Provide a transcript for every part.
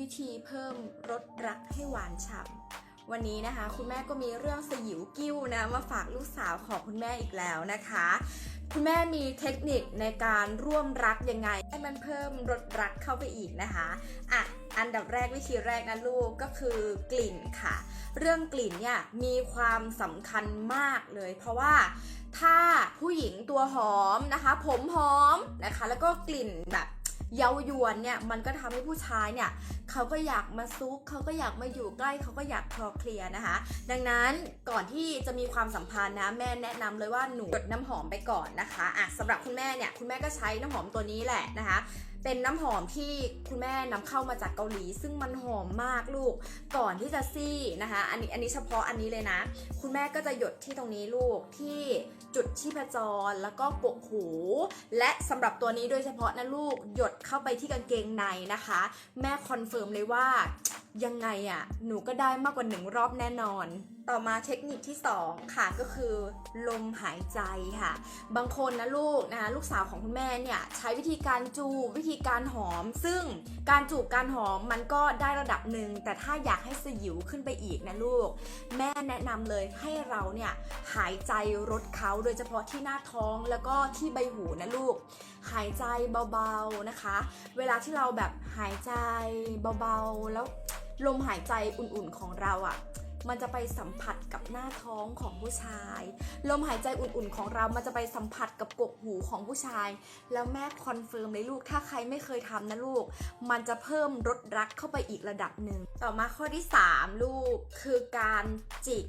วิธีเพิ่มรสรักให้หวานฉ่ำวันนี้นะคะ คุณแม่ก็มีเรื่องสยิวกิ้วนะมาฝากลูกสาวของคุณแม่อีกแล้วนะคะ คุณแม่มีเทคนิคในการร่วมรักยังไง ให้มันเพิ่มรสรักเข้าไปอีกนะคะอะอันดับแรกวิธีแรกนะลูกก็คือกลิ่นค่ะ เรื่องกลิ่นเนี่ยมีความสำคัญมากเลย เพราะว่าถ้าผู้หญิงตัวหอมนะคะ ผมหอมนะคะ แล้วก็กลิ่นแบบ เย้ายวนเนี่ยมันก็ทำให้ผู้ชายเนี่ยเขาก็อยากมาซุกเขาก็อยากมาอยู่ใกล้เขาก็อยากคลอเคลียนะคะ ดังนั้นก่อนที่จะมีความสัมพันธ์นะแม่แนะนำเลยว่าหนูหยดน้ำหอมไปก่อนนะคะอะสำหรับคุณแม่เนี่ยคุณแม่ก็ใช้น้ำหอมตัวนี้แหละนะคะเป็นน้ำหอมที่คุณแม่นำเข้ามาจากเกาหลี ซึ่งมันหอมมากลูกก่อนที่จะซี่นะคะ อันนี้อันนี้เฉพาะอันนี้เลยนะ คุณแม่ก็จะหยดที่ตรงนี้ลูกที่ จุดชีพจร แล้วก็กกหู และสำหรับตัวนี้โดยเฉพาะนะลูกหยดเข้าไปที่กางเกงในนะคะ แม่คอนเฟิร์มเลยว่ายังไงอะ่ะหนูก็ได้มากกว่าหนึ่งรอบแน่นอน ต่อมาเทคนิคที่ 2 ค่ะก็คือ ลมหายใจค่ะ บางคนนะลูกนะคะลูกสาวของคุณแม่เนี่ยใช้วิธีการจูบวิธีการหอม ซึ่งการจูบการหอมมันก็ได้ระดับหนึ่งแต่ถ้าอยากให้สยิวขึ้นไปอีกนะลูก แม่แนะนำเลยให้เราเนี่ยหายใจรดเขาโดยเฉพาะที่หน้าท้องแล้วก็ที่ใบหูนะลูก หายใจเบาๆนะคะ เวลาที่เราแบบหายใจเบาๆ แล้วลมหายใจอุ่นๆของเราอะ่ะ มันจะไปสัมผัสกับหน้าท้องของผู้ชาย ลมหายใจอุ่นๆของเรา มันจะไปสัมผัสกับกกหูของผู้ชาย แล้วแม่คอนเฟิร์มเลยลูก ถ้าใครไม่เคยทำนะลูก มันจะเพิ่มรสรักเข้าไปอีกระดับหนึ่ง ต่อมาข้อที่ 3 ลูกคือการจิก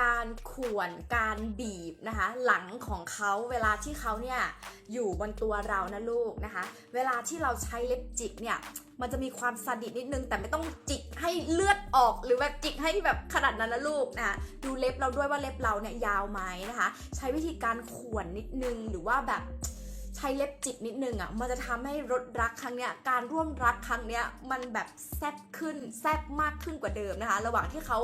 การข่วนการบีบนะคะ หลังของเขาเวลาที่เขาเนี่ยอยู่บนตัวเรานะลูกนะคะ เวลาที่เราใช้เล็บจิกเนี่ยมันจะมีความสาดิสนิดนึง แต่ไม่ต้องจิกให้เลือดออกหรือแบบจิกให้แบบขนาดนั้นนะลูกนะะดูเล็บเราด้วยว่าเล็บเราเนี่ยยาวไหมนะคะ ใช้วิธีการข่วนนิดนึงหรือว่าแบบ ใช้เล็บจิกนิดนึงอะ่ะมันจะทำให้รสรักครั้งเนี้ยการร่วมรักครั้งเนี้ยมันแบบแซ่บขึ้นแซ่บมากขึ้นกว่าเดิมนะคะ ระหว่างที่เขา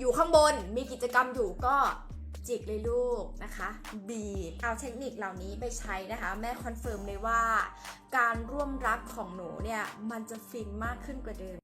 อยู่ข้างบนมีกิจกรรมอยู่ก็จิกเลยลูกนะคะบีบเอาเทคนิคเหล่านี้ไปใช้นะคะ แม่คอนเฟิร์มเลยว่า การร่วมรักของหนูเนี่ยมันจะฟินมากขึ้นกว่าเดิม